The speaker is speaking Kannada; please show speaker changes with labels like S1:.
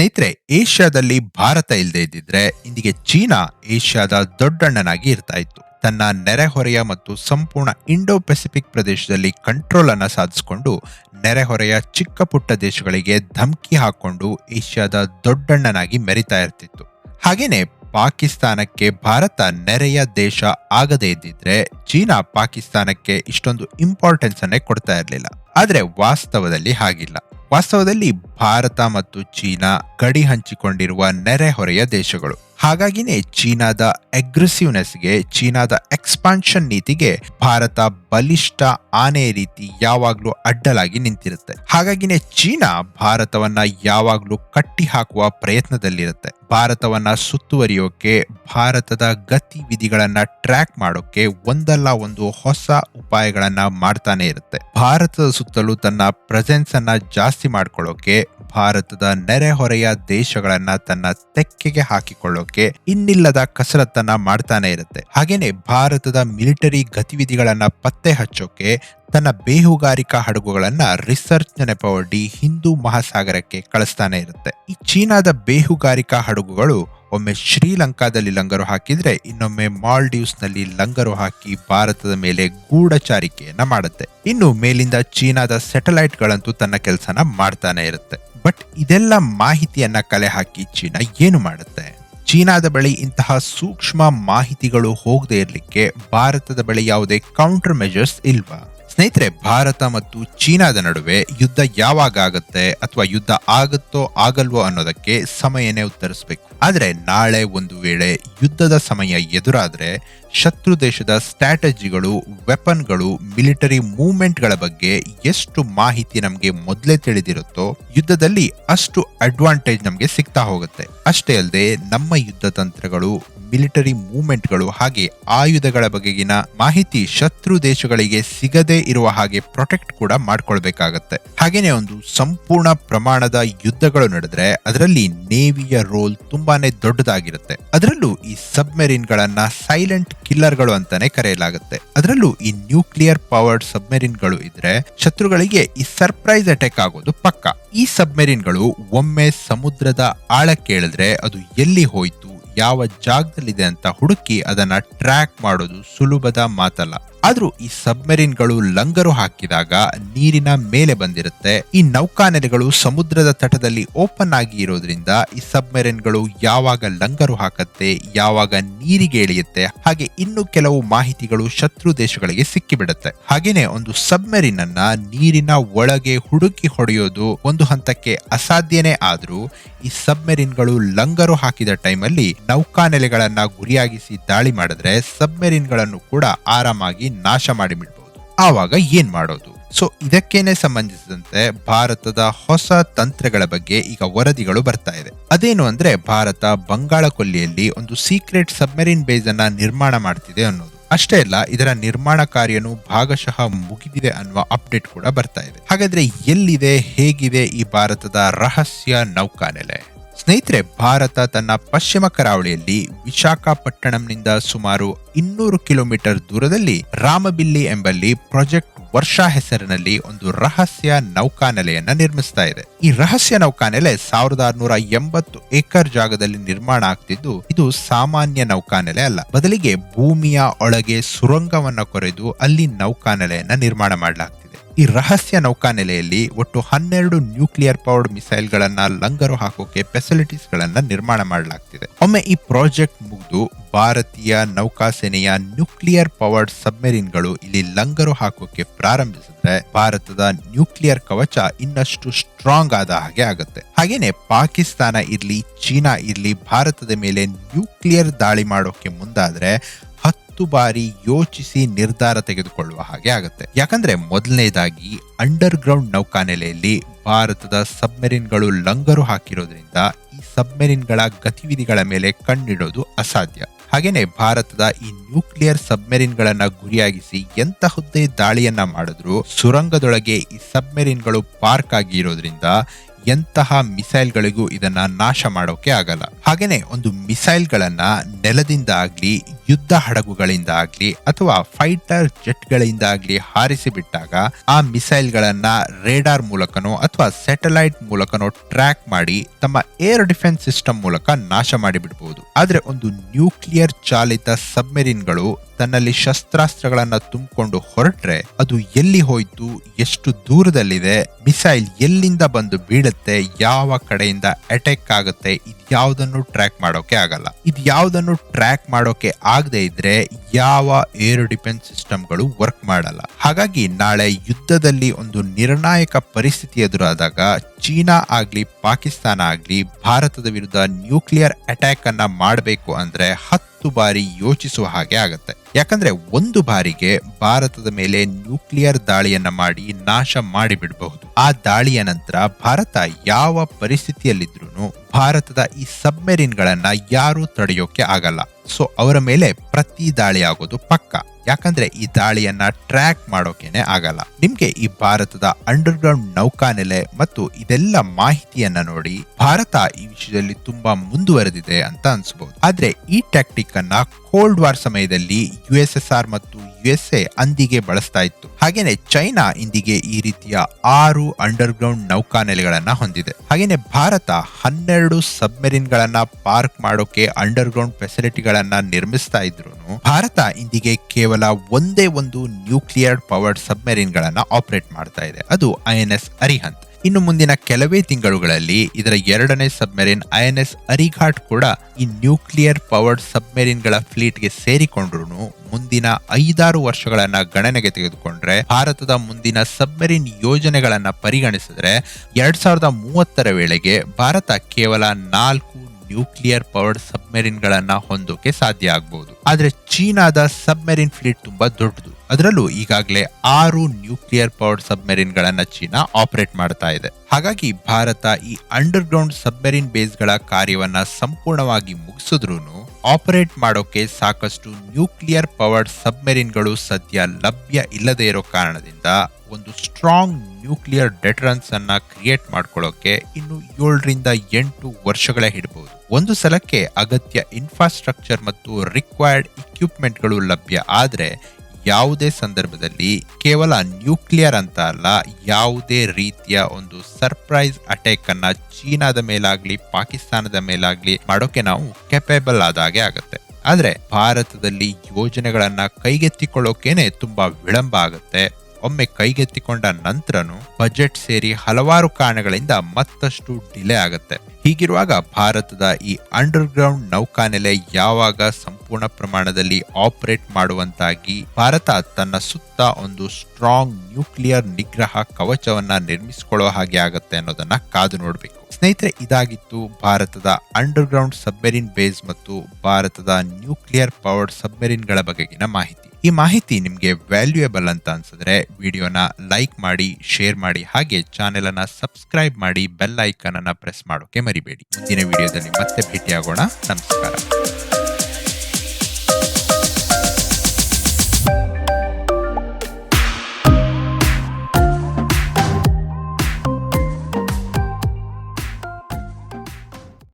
S1: ಸ್ನೇಹಿತರೆ, ಏಷ್ಯಾದಲ್ಲಿ ಭಾರತ ಇಲ್ಲದೆ ಇದ್ದಿದ್ರೆ ಇಂದಿಗೆ ಚೀನಾ ಏಷ್ಯಾದ ದೊಡ್ಡಣ್ಣನಾಗಿ ಇರ್ತಾ ಇತ್ತು. ತನ್ನ ನೆರೆಹೊರೆಯ ಮತ್ತು ಸಂಪೂರ್ಣ ಇಂಡೋ ಪೆಸಿಫಿಕ್ ಪ್ರದೇಶದಲ್ಲಿ ಕಂಟ್ರೋಲ್ ಅನ್ನು ಸಾಧಿಸಿಕೊಂಡು ನೆರೆಹೊರೆಯ ಚಿಕ್ಕ ಪುಟ್ಟ ದೇಶಗಳಿಗೆ ಧಮಕಿ ಹಾಕೊಂಡು ಏಷ್ಯಾದ ದೊಡ್ಡಣ್ಣನಾಗಿ ಮೆರಿತಾ ಇರ್ತಿತ್ತು. ಹಾಗೇನೆ ಪಾಕಿಸ್ತಾನಕ್ಕೆ ಭಾರತ ನೆರೆಯ ದೇಶ ಆಗದೇ ಇದ್ದಿದ್ರೆ ಚೀನಾ ಪಾಕಿಸ್ತಾನಕ್ಕೆ ಇಷ್ಟೊಂದು ಇಂಪಾರ್ಟೆನ್ಸ್ ಅನ್ನೇ ಕೊಡ್ತಾ ಇರಲಿಲ್ಲ. ಆದರೆ ವಾಸ್ತವದಲ್ಲಿ ಹಾಗಿಲ್ಲ. ವಾಸ್ತವದಲ್ಲಿ ಭಾರತ ಮತ್ತು ಚೀನಾ ಗಡಿ ಹಂಚಿಕೊಂಡಿರುವ ನೆರೆಹೊರೆಯ ದೇಶಗಳು. ಹಾಗಾಗಿನೇ ಚೀನಾದ ಅಗ್ರೆಸಿವ್ನೆಸ್ಗೆ ಚೀನಾದ ಎಕ್ಸ್ಪಾನ್ಷನ್ ನೀತಿಗೆ ಭಾರತ ಬಲಿಷ್ಠ ಆನೆ ರೀತಿ ಯಾವಾಗ್ಲೂ ಅಡ್ಡಲಾಗಿ ನಿಂತಿರುತ್ತೆ. ಹಾಗಾಗಿನೇ ಚೀನಾ ಭಾರತವನ್ನ ಯಾವಾಗ್ಲೂ ಕಟ್ಟಿ ಹಾಕುವ ಪ್ರಯತ್ನದಲ್ಲಿರುತ್ತೆ. ಭಾರತವನ್ನ ಸುತ್ತುವರಿಯೋಕೆ, ಭಾರತದ ಗತಿವಿಧಿಗಳನ್ನ ಟ್ರ್ಯಾಕ್ ಮಾಡೋಕೆ ಒಂದಲ್ಲ ಒಂದು ಹೊಸ ಉಪಾಯಗಳನ್ನ ಮಾಡ್ತಾನೆ ಇರುತ್ತೆ. ಭಾರತದ ಸುತ್ತಲೂ ತನ್ನ ಪ್ರೆಸೆನ್ಸ್ ಅನ್ನ ಜಾಸ್ತಿ ಮಾಡ್ಕೊಳ್ಳೋಕೆ ಭಾರತದ ನೆರೆಹೊರೆಯ ದೇಶಗಳನ್ನ ತನ್ನ ತೆಕ್ಕೆಗೆ ಹಾಕಿಕೊಳ್ಳೋಕೆ ಇನ್ನಿಲ್ಲದ ಕಸರತ್ತನ್ನ ಮಾಡ್ತಾನೆ ಇರುತ್ತೆ. ಹಾಗೇನೆ ಭಾರತದ ಮಿಲಿಟರಿ ಗತಿವಿಧಿಗಳನ್ನ ಪತ್ತೆ ಹಚ್ಚೋಕೆ, ತನ್ನ ಬೇಹುಗಾರಿಕಾ ಹಡಗುಗಳನ್ನ ರಿಸರ್ಚ್ ನೆನಪೊಡ್ಡಿ ಹಿಂದೂ ಮಹಾಸಾಗರಕ್ಕೆ ಕಳಿಸ್ತಾನೆ ಇರುತ್ತೆ. ಈ ಚೀನಾದ ಬೇಹುಗಾರಿಕಾ ಹಡಗುಗಳು ಒಮ್ಮೆ ಶ್ರೀಲಂಕಾದಲ್ಲಿ ಲಂಗರು ಹಾಕಿದ್ರೆ, ಇನ್ನೊಮ್ಮೆ ಮಾಲ್ಡೀವ್ಸ್ನಲ್ಲಿ ಲಂಗರು ಹಾಕಿ ಭಾರತದ ಮೇಲೆ ಗೂಢಚಾರಿಕೆಯನ್ನ ಮಾಡುತ್ತೆ. ಇನ್ನು ಮೇಲಿಂದ ಚೀನಾದ ಗಳಂತೂ ತನ್ನ ಕೆಲಸನ ಮಾಡ್ತಾನೆ ಇರುತ್ತೆ. ಬಟ್ ಇದೆಲ್ಲ ಮಾಹಿತಿಯನ್ನ ಕಲೆ ಹಾಕಿ ಚೀನಾ ಏನು ಮಾಡುತ್ತೆ? ಚೀನಾದ ಬಳಿ ಇಂತಹ ಸೂಕ್ಷ್ಮ ಮಾಹಿತಿಗಳು ಹೋಗದೆ ಇರಲಿಕ್ಕೆ ಭಾರತದ ಬಳಿ ಯಾವುದೇ ಕೌಂಟರ್ ಮೆಜರ್ಸ್ ಇಲ್ವಾ? ಸ್ನೇಹಿತರೆ, ಭಾರತ ಮತ್ತು ಚೀನಾದ ನಡುವೆ ಯುದ್ಧ ಯಾವಾಗ ಆಗತ್ತೆ ಅಥವಾ ಯುದ್ಧ ಆಗುತ್ತೋ ಆಗಲ್ವೋ ಅನ್ನೋದಕ್ಕೆ ಸಮಯನೇ ಉತ್ತರಿಸಬೇಕು. ಆದರೆ ನಾಳೆ ಒಂದು ವೇಳೆ ಯುದ್ಧದ ಸಮಯ ಎದುರಾದರೆ ಶತ್ರು ದೇಶದ ಸ್ಟ್ರಾಟಜಿಗಳು, ವೆಪನ್ಗಳು, ಮಿಲಿಟರಿ ಮೂವ್ಮೆಂಟ್ಗಳ ಬಗ್ಗೆ ಎಷ್ಟು ಮಾಹಿತಿ ನಮಗೆ ಮೊದಲೇ ತಿಳಿದಿರುತ್ತೋ ಯುದ್ಧದಲ್ಲಿ ಅಷ್ಟು ಅಡ್ವಾಂಟೇಜ್ ನಮಗೆ ಸಿಗ್ತಾ ಹೋಗುತ್ತೆ. ಅಷ್ಟೇ ಅಲ್ಲದೆ ನಮ್ಮ ಯುದ್ಧ ತಂತ್ರಗಳು ಮಿಲಿಟರಿ ಮೂವ್ಮೆಂಟ್ಗಳು ಹಾಗೆ ಆಯುಧಗಳ ಬಗೆಗಿನ ಮಾಹಿತಿ ಶತ್ರು ದೇಶಗಳಿಗೆ ಸಿಗದೇ ಇರುವ ಹಾಗೆ ಪ್ರೊಟೆಕ್ಟ್ ಕೂಡ ಮಾಡ್ಕೊಳ್ಬೇಕಾಗತ್ತೆ. ಹಾಗೇನೆ ಒಂದು ಸಂಪೂರ್ಣ ಪ್ರಮಾಣದ ಯುದ್ಧಗಳು ನಡೆದ್ರೆ ಅದರಲ್ಲಿ ನೇವಿಯ ರೋಲ್ ತುಂಬಾನೇ ದೊಡ್ಡದಾಗಿರುತ್ತೆ. ಅದರಲ್ಲೂ ಈ ಸಬ್ಮೆರಿನ್ ಗಳನ್ನ ಸೈಲೆಂಟ್ ಕಿಲ್ಲರ್ಗಳು ಅಂತಾನೆ ಕರೆಯಲಾಗುತ್ತೆ. ಅದರಲ್ಲೂ ಈ ನ್ಯೂಕ್ಲಿಯರ್ ಪವರ್ಡ್ ಸಬ್ಮೆರಿನ್ಗಳು ಇದ್ರೆ ಶತ್ರುಗಳಿಗೆ ಈ ಸರ್ಪ್ರೈಸ್ ಅಟ್ಯಾಕ್ ಆಗೋದು ಪಕ್ಕ. ಈ ಸಬ್ಮೆರಿನ್ಗಳು ಒಮ್ಮೆ ಸಮುದ್ರದ ಆಳಕ್ಕೆ ಹೇಳಿದ್ರೆ ಅದು ಎಲ್ಲಿ ಹೋಯ್ತು? ಯಾವ ಜಾಗದಲ್ಲಿದೆ ಅಂತ ಹುಡುಕಿ ಅದನ್ನ ಟ್ರ್ಯಾಕ್ ಮಾಡೋದು ಸುಲಭದ ಮಾತಲ್ಲ. ಆದ್ರೂ ಈ ಸಬ್ಮೆರಿನ್ಗಳು ಲಂಗರು ಹಾಕಿದಾಗ ನೀರಿನ ಮೇಲೆ ಬಂದಿರುತ್ತೆ. ಈ ನೌಕಾನೆಲೆಗಳು ಸಮುದ್ರದ ತಟದಲ್ಲಿ ಓಪನ್ ಆಗಿ ಇರೋದ್ರಿಂದ ಈ ಸಬ್ಮೆರಿನ್ಗಳು ಯಾವಾಗ ಲಂಗರು ಹಾಕತ್ತೆ, ಯಾವಾಗ ನೀರಿಗೆ ಇಳಿಯುತ್ತೆ ಹಾಗೆ ಇನ್ನು ಕೆಲವು ಮಾಹಿತಿಗಳು ಶತ್ರು ದೇಶಗಳಿಗೆ ಸಿಕ್ಕಿಬಿಡುತ್ತೆ. ಹಾಗೇನೆ ಒಂದು ಸಬ್ಮೆರಿನ್ ಅನ್ನ ನೀರಿನ ಒಳಗೆ ಹುಡುಕಿ ಹೊಡೆಯೋದು ಒಂದು ಹಂತಕ್ಕೆ ಅಸಾಧ್ಯನೇ ಆದ್ರೂ ಈ ಸಬ್ಮೆರಿನ್ಗಳು ಲಂಗರು ಹಾಕಿದ ಟೈಮಲ್ಲಿ ನೌಕಾನೆಲೆಗಳನ್ನ ಗುರಿಯಾಗಿಸಿ ದಾಳಿ ಮಾಡಿದ್ರೆ ಸಬ್ಮೆರಿನ್ಗಳನ್ನು ಕೂಡ ಆರಾಮಾಗಿ ನಾಶ ಮಾಡಿ ಬಿಡ್ಬೋದು ಆವಾಗ ಏನ್ ಮಾಡೋದು? ಸೊ, ಇದಕ್ಕೇನೆ ಸಂಬಂಧಿಸಿದಂತೆ ಭಾರತದ ಹೊಸ ತಂತ್ರಗಳ ಬಗ್ಗೆ ಈಗ ವರದಿಗಳು ಬರ್ತಾ ಇದೆ. ಅದೇನು ಅಂದ್ರೆ ಭಾರತ ಬಂಗಾಳ ಕೊಲ್ಲಿಯಲ್ಲಿ ಒಂದು ಸೀಕ್ರೆಟ್ ಸಬ್ಮೆರಿನ್ ಬೇಸ್ ಅನ್ನ ನಿರ್ಮಾಣ ಮಾಡ್ತಿದೆ ಅನ್ನೋದು. ಅಷ್ಟೇ ಅಲ್ಲ, ಇದರ ನಿರ್ಮಾಣ ಕಾರ್ಯನೂ ಭಾಗಶಃ ಮುಗಿದಿದೆ ಅನ್ನುವ ಅಪ್ಡೇಟ್ ಕೂಡ ಬರ್ತಾ ಇದೆ. ಹಾಗಾದ್ರೆ ಎಲ್ಲಿದೆ, ಹೇಗಿದೆ ಈ ಭಾರತದ ರಹಸ್ಯ ನೌಕಾನೆಲೆ? ಸ್ನೇಹಿತರೆ, ಭಾರತ ತನ್ನ ಪಶ್ಚಿಮ ಕರಾವಳಿಯಲ್ಲಿ ವಿಶಾಖಪಟ್ಟಣಂನಿಂದ ಸುಮಾರು ಇನ್ನೂರು ಕಿಲೋಮೀಟರ್ ದೂರದಲ್ಲಿ ರಾಮಬಿಲ್ಲಿ ಎಂಬಲ್ಲಿ ಪ್ರಾಜೆಕ್ಟ್ ವರ್ಷಾ ಹೆಸರಿನಲ್ಲಿ ಒಂದು ರಹಸ್ಯ ನೌಕಾನೆಲೆಯನ್ನ ನಿರ್ಮಿಸ್ತಾ ಇದೆ. ಈ ರಹಸ್ಯ ನೌಕಾನೆಲೆ ಸಾವಿರದ ಆರುನೂರ ಎಂಬತ್ತು ಏಕರ್ ಜಾಗದಲ್ಲಿ ನಿರ್ಮಾಣ ಆಗ್ತಿದ್ದು, ಇದು ಸಾಮಾನ್ಯ ನೌಕಾನೆಲೆ ಅಲ್ಲ. ಬದಲಿಗೆ ಭೂಮಿಯ ಒಳಗೆ ಸುರಂಗವನ್ನ ಕೊರೆದು ಅಲ್ಲಿ ನೌಕಾನೆಲೆಯನ್ನ ನಿರ್ಮಾಣ ಮಾಡಲಾಗ್ತಿದೆ. ಈ ರಹಸ್ಯ ನೌಕಾನೆಲೆಯಲ್ಲಿ ಒಟ್ಟು ಹನ್ನೆರಡು ನ್ಯೂಕ್ಲಿಯರ್ ಪವರ್ಡ್ ಮಿಸೈಲ್ ಗಳನ್ನ ಲಂಗರು ಹಾಕೋಕೆ ಫೆಸಿಲಿಟೀಸ್ ಗಳನ್ನ ನಿರ್ಮಾಣ ಮಾಡಲಾಗ್ತಿದೆ. ಒಮ್ಮೆ ಈ ಪ್ರಾಜೆಕ್ಟ್ ಮುಗಿದು ಭಾರತೀಯ ನೌಕಾಸೇನೆಯ ನ್ಯೂಕ್ಲಿಯರ್ ಪವರ್ಡ್ ಸಬ್ಮೆರಿನ್ಗಳು ಇಲ್ಲಿ ಲಂಗರು ಹಾಕೋಕೆ ಪ್ರಾರಂಭಿಸಿದ್ರೆ ಭಾರತದ ನ್ಯೂಕ್ಲಿಯರ್ ಕವಚ ಇನ್ನಷ್ಟು ಸ್ಟ್ರಾಂಗ್ ಆದ ಹಾಗೆ ಆಗುತ್ತೆ. ಹಾಗೇನೆ ಪಾಕಿಸ್ತಾನ ಇರ್ಲಿ, ಚೀನಾ ಇರ್ಲಿ, ಭಾರತದ ಮೇಲೆ ನ್ಯೂಕ್ಲಿಯರ್ ದಾಳಿ ಮಾಡೋಕೆ ಮುಂದಾದ್ರೆ ಹತ್ತು ಬಾರಿ ಯೋಚಿಸಿ ನಿರ್ಧಾರ ತೆಗೆದುಕೊಳ್ಳುವ ಹಾಗೆ ಆಗುತ್ತೆ. ಯಾಕಂದ್ರೆ ಮೊದಲನೇದಾಗಿ ಅಂಡರ್ ಗ್ರೌಂಡ್ ನೌಕಾನೆಲೆಯಲ್ಲಿ ಭಾರತದ ಸಬ್ಮೆರಿನ್ಗಳು ಲಂಗರು ಹಾಕಿರೋದ್ರಿಂದ ಈ ಸಬ್ಮೆರಿನ್ಗಳ ಗತಿವಿಧಿಗಳ ಮೇಲೆ ಕಣ್ಣಿಡೋದು ಅಸಾಧ್ಯ. ಹಾಗೇನೆ ಭಾರತದ ಈ ನ್ಯೂಕ್ಲಿಯರ್ ಸಬ್ಮೆರಿನ್ಗಳನ್ನ ಗುರಿಯಾಗಿಸಿ ಎಂತಹುದ್ದೇ ದಾಳಿಯನ್ನ ಮಾಡಿದ್ರು, ಸುರಂಗದೊಳಗೆ ಈ ಸಬ್ಮೆರಿನ್ಗಳು ಪಾರ್ಕ್ ಆಗಿ ಇರೋದ್ರಿಂದ ಎಂತಹ ಮಿಸೈಲ್ಗಳಿಗೂ ಇದನ್ನ ನಾಶ ಮಾಡೋಕೆ ಆಗಲ್ಲ. ಹಾಗೇನೆ ಒಂದು ಮಿಸೈಲ್ಗಳನ್ನ ನೆಲದಿಂದ ಆಗ್ಲಿ ಯುದ್ಧ ಹಡಗುಗಳಿಂದ ಆಗ್ಲಿ ಅಥವಾ ಫೈಟರ್ ಜೆಟ್ಗಳಿಂದ ಆಗ್ಲಿ ಹಾರಿಸಿ ಬಿಟ್ಟಾಗ ಆ ಮಿಸೈಲ್ಗಳನ್ನ ರೇಡಾರ್ ಮೂಲಕನೋ ಅಥವಾ ಸ್ಯಾಟಲೈಟ್ ಮೂಲಕನೋ ಟ್ರ್ಯಾಕ್ ಮಾಡಿ ತಮ್ಮ ಏರ್ ಡಿಫೆನ್ಸ್ ಸಿಸ್ಟಮ್ ಮೂಲಕ ನಾಶ ಮಾಡಿಬಿಡಬಹುದು ಆದ್ರೆ ಒಂದು ನ್ಯೂಕ್ಲಿಯರ್ ಚಾಲಿತ ಸಬ್ಮೆರಿನ್ಗಳು ತನ್ನಲ್ಲಿ ಶಸ್ತ್ರಾಸ್ತ್ರಗಳನ್ನ ತುಂಬಿಕೊಂಡು ಹೊರಟ್ರೆ ಅದು ಎಲ್ಲಿ ಹೋಯ್ತು, ಎಷ್ಟು ದೂರದಲ್ಲಿದೆ, ಮಿಸೈಲ್ ಎಲ್ಲಿಂದ ಬಂದು ಬೀಳುತ್ತೆ ಯಾವ ಕಡೆಯಿಂದ ಅಟ್ಯಾಕ್ ಆಗುತ್ತೆ ಇದ್ಯಾವುದನ್ನು ಟ್ರ್ಯಾಕ್ ಮಾಡೋಕೆ ಆಗಲ್ಲ. ಇದ್ಯಾವುದನ್ನು ಟ್ರ್ಯಾಕ್ ಮಾಡೋಕೆ ಆಗದೆ ಇದ್ರೆ ಯಾವ ಏರ್ ಡಿಫೆನ್ಸ್ ಸಿಸ್ಟಮ್ಗಳು ವರ್ಕ್ ಮಾಡಲ್ಲ. ಹಾಗಾಗಿ ನಾಳೆ ಯುದ್ಧದಲ್ಲಿ ಒಂದು ನಿರ್ಣಾಯಕ ಪರಿಸ್ಥಿತಿ ಎದುರಾದಾಗ ಚೀನಾ ಆಗ್ಲಿ, ಪಾಕಿಸ್ತಾನ ಆಗ್ಲಿ, ಭಾರತದ ವಿರುದ್ಧ ನ್ಯೂಕ್ಲಿಯರ್ ಅಟ್ಯಾಕ್ ಅನ್ನ ಮಾಡಬೇಕು ಅಂದ್ರೆ ಹತ್ತು ಬಾರಿ ಯೋಚಿಸುವ ಹಾಗೆ ಆಗತ್ತೆ. ಯಾಕಂದ್ರೆ ಒಂದು ಬಾರಿಗೆ ಭಾರತದ ಮೇಲೆ ನ್ಯೂಕ್ಲಿಯರ್ ದಾಳಿಯನ್ನ ಮಾಡಿ ನಾಶ ಮಾಡಿಬಿಡಬಹುದು. ಆ ದಾಳಿಯ ನಂತರ ಭಾರತ ಯಾವ ಪರಿಸ್ಥಿತಿಯಲ್ಲಿದ್ರು ಭಾರತದ ಈ ಸಬ್ಮೆರಿನ್ಗಳನ್ನ ಯಾರೂ ತಡೆಯೋಕೆ ಆಗಲ್ಲ. ಸೊ, ಅವರ ಮೇಲೆ ಪ್ರತಿ ದಾಳಿ ಆಗೋದು ಪಕ್ಕ. ಯಾಕಂದ್ರೆ ಈ ದಾಳಿಯನ್ನ ಟ್ರ್ಯಾಕ್ ಮಾಡೋಕೆನೆ ಆಗಲ್ಲ. ನಿಮ್ಗೆ ಈ ಭಾರತದ ಅಂಡರ್ಗ್ರೌಂಡ್ ನೌಕಾನೆಲೆ ಮತ್ತು ಇದೆಲ್ಲ ಮಾಹಿತಿಯನ್ನ ನೋಡಿ ಭಾರತ ಈ ವಿಷಯದಲ್ಲಿ ತುಂಬಾ ಮುಂದುವರೆದಿದೆ ಅಂತ ಅನ್ಸಬಹುದು ಆದ್ರೆ ಈ ಟ್ಯಾಕ್ಟಿಕ್ ಅನ್ನ ಕೋಲ್ಡ್ ವಾರ್ ಸಮಯದಲ್ಲಿ ಯು ಎಸ್ ಎಸ್ ಆರ್ ಮತ್ತು ಯು ಎಸ್ ಎ ಅಂದಿಗೆ ಬಳಸ್ತಾ ಇತ್ತು. ಹಾಗೇನೆ ಚೈನಾ ಇಂದಿಗೆ ಈ ರೀತಿಯ ಆರು ಅಂಡರ್ ಗ್ರೌಂಡ್ ನೌಕಾನೆಲೆಗಳನ್ನ ಹೊಂದಿದೆ. ಹಾಗೇನೆ ಭಾರತ ಹನ್ನೆರಡು ಸಬ್ಮೆರಿನ್ ಗಳನ್ನ ಪಾರ್ಕ್ ಮಾಡೋಕೆ ಅಂಡರ್ ಗ್ರೌಂಡ್ ಫೆಸಿಲಿಟಿಗಳನ್ನ ನಿರ್ಮಿಸ್ತಾ ಇದ್ರು ಭಾರತ ಇಂದಿಗೆ ಕೇವಲ ಒಂದೇ ಒಂದು ನ್ಯೂಕ್ಲಿಯರ್ ಪವರ್ಡ್ ಸಬ್ಮೆರಿನ್ ಗಳನ್ನ ಆಪರೇಟ್ ಮಾಡ್ತಾ ಇದೆ. ಅದು ಐ ಎನ್ ಎಸ್ ಅರಿಹಂತ್. ಇನ್ನು ಮುಂದಿನ ಕೆಲವೇ ತಿಂಗಳುಗಳಲ್ಲಿ ಇದರ ಎರಡನೇ submarine I N S Arighat ಕೂಡ ಈ ನ್ಯೂಕ್ಲಿಯರ್ ಪವರ್ಡ್ ಸಬ್ಮೆರಿನ್ಗಳ ಫ್ಲೀಟ್ಗೆ ಸೇರಿಕೊಂಡ್ರು ಮುಂದಿನ ಐದಾರು ವರ್ಷಗಳನ್ನ ಗಣನೆಗೆ ತೆಗೆದುಕೊಂಡ್ರೆ ಭಾರತದ ಮುಂದಿನ ಸಬ್ಮೆರಿನ್ ಯೋಜನೆಗಳನ್ನ ಪರಿಗಣಿಸಿದ್ರೆ ಎರಡ್ ಸಾವಿರದ ಮೂವತ್ತರ ವೇಳೆಗೆ ಭಾರತ ಕೇವಲ ನಾಲ್ಕು ನ್ಯೂಕ್ಲಿಯರ್ ಪವರ್ಡ್ ಸಬ್ಮೆರಿನ್ ಗಳನ್ನ ಹೊಂದೋಕೆ ಸಾಧ್ಯ ಆಗ್ಬಹುದು ಆದ್ರೆ ಚೀನಾದ ಸಬ್ಮೆರಿನ್ ಫ್ಲೀಟ್ ತುಂಬಾ ದೊಡ್ಡದು. ಅದರಲ್ಲೂ ಈಗಾಗಲೇ ಆರು ನ್ಯೂಕ್ಲಿಯರ್ ಪವರ್ಡ್ ಸಬ್ಮೆರಿನ್ ಗಳನ್ನ ಚೀನಾ ಆಪರೇಟ್ ಮಾಡ್ತಾ ಇದೆ. ಹಾಗಾಗಿ ಭಾರತ ಈ ಅಂಡರ್ ಗ್ರೌಂಡ್ ಸಬ್ಮೆರಿನ್ ಬೇಸ್ಗಳ ಕಾರ್ಯವನ್ನ ಸಂಪೂರ್ಣವಾಗಿ ಮುಗಿಸಿದ್ರೂ ಆಪರೇಟ್ ಮಾಡೋಕೆ ಸಾಕಷ್ಟು ನ್ಯೂಕ್ಲಿಯರ್ ಪವರ್ಡ್ ಸಬ್ಮೆರಿನ್ಗಳು ಸದ್ಯ ಲಭ್ಯ ಇಲ್ಲದೆ ಇರೋ ಕಾರಣದಿಂದ ಒಂದು ಸ್ಟ್ರಾಂಗ್ ನ್ಯೂಕ್ಲಿಯರ್ ಡೆಟರೆನ್ಸ್ ಅನ್ನ ಕ್ರಿಯೇಟ್ ಮಾಡ್ಕೊಳ್ಳೋಕೆ ಇನ್ನು ಏಳರಿಂದ ಎಂಟು ವರ್ಷಗಳೇ ಹಿಡಬಹುದು ಒಂದು ಸಲಕ್ಕೆ ಅಗತ್ಯ ಇನ್ಫ್ರಾಸ್ಟ್ರಕ್ಚರ್ ಮತ್ತು ರಿಕ್ವೈರ್ಡ್ ಇಕ್ವಿಪ್ಮೆಂಟ್ಗಳು ಲಭ್ಯ ಆದ್ರೆ ಯಾವುದೇ ಸಂದರ್ಭದಲ್ಲಿ ಕೇವಲ ನ್ಯೂಕ್ಲಿಯರ್ ಅಂತ ಅಲ್ಲ, ಯಾವುದೇ ರೀತಿಯ ಒಂದು ಸರ್ಪ್ರೈಸ್ ಅಟ್ಯಾಕ್ ಅನ್ನ ಚೀನಾದ ಮೇಲಾಗ್ಲಿ, ಪಾಕಿಸ್ತಾನದ ಮೇಲಾಗ್ಲಿ ಮಾಡೋಕೆ ನಾವು ಕೆಪೇಬಲ್ ಆದಾಗೆ ಆಗುತ್ತೆ. ಆದ್ರೆ ಭಾರತದಲ್ಲಿ ಯೋಜನೆಗಳನ್ನ ಕೈಗೆತ್ತಿಕೊಳ್ಳೋಕೇನೆ ತುಂಬಾ ವಿಳಂಬ ಆಗುತ್ತೆ. ಒಮ್ಮೆ ಕೈಗೆತ್ತಿಕೊಂಡ ನಂತರನೂ ಬಜೆಟ್ ಸೇರಿ ಹಲವಾರು ಕಾರಣಗಳಿಂದ ಮತ್ತಷ್ಟು ಡಿಲೇ ಆಗುತ್ತೆ. ಹೀಗಿರುವಾಗ ಭಾರತದ ಈ ಅಂಡರ್ ಗ್ರೌಂಡ್ ನೌಕಾನೆಲೆ ಯಾವಾಗ ಸಂಪೂರ್ಣ ಪ್ರಮಾಣದಲ್ಲಿ ಆಪರೇಟ್ ಮಾಡುವಂತಾಗಿ ಭಾರತ ತನ್ನ ಸುತ್ತ ಒಂದು ಸ್ಟ್ರಾಂಗ್ ನ್ಯೂಕ್ಲಿಯರ್ ನಿಗ್ರಹ ಕವಚವನ್ನ ನಿರ್ಮಿಸಿಕೊಳ್ಳೋ ಹಾಗೆ ಆಗುತ್ತೆ ಅನ್ನೋದನ್ನ ಕಾದು ನೋಡಬೇಕು. ಸ್ನೇಹಿತರೆ, ಇದಾಗಿತ್ತು ಭಾರತದ ಅಂಡರ್ ಗ್ರೌಂಡ್ ಸಬ್ಮೆರಿನ್ ಬೇಸ್ ಮತ್ತು ಭಾರತದ ನ್ಯೂಕ್ಲಿಯರ್ ಪವರ್ಡ್ ಸಬ್ಮೆರಿನ್ಗಳ ಬಗೆಗಿನ ಮಾಹಿತಿ. ಈ ಮಾಹಿತಿ ನಿಮಗೆ ವ್ಯಾಲ್ಯೂಯಬಲ್ ಅಂತ ಅನ್ಸಿದ್ರೆ ವಿಡಿಯೋನ ಲೈಕ್ ಮಾಡಿ ಶೇರ್ ಮಾಡಿ, ಹಾಗೆ ಚಾನೆಲ್ ಅನ್ನ ಸಬ್ಸ್ಕ್ರೈಬ್ ಮಾಡಿ ಬೆಲ್ ಐಕನ್ ಅನ್ನ ಪ್ರೆಸ್ ಮಾಡೋಕೆ ಮರಿಬೇಡಿ. ಮುಂದಿನ ವಿಡಿಯೋದಲ್ಲಿ ಮತ್ತೆ ಭೇಟಿಯಾಗೋಣ. ನಮಸ್ಕಾರ.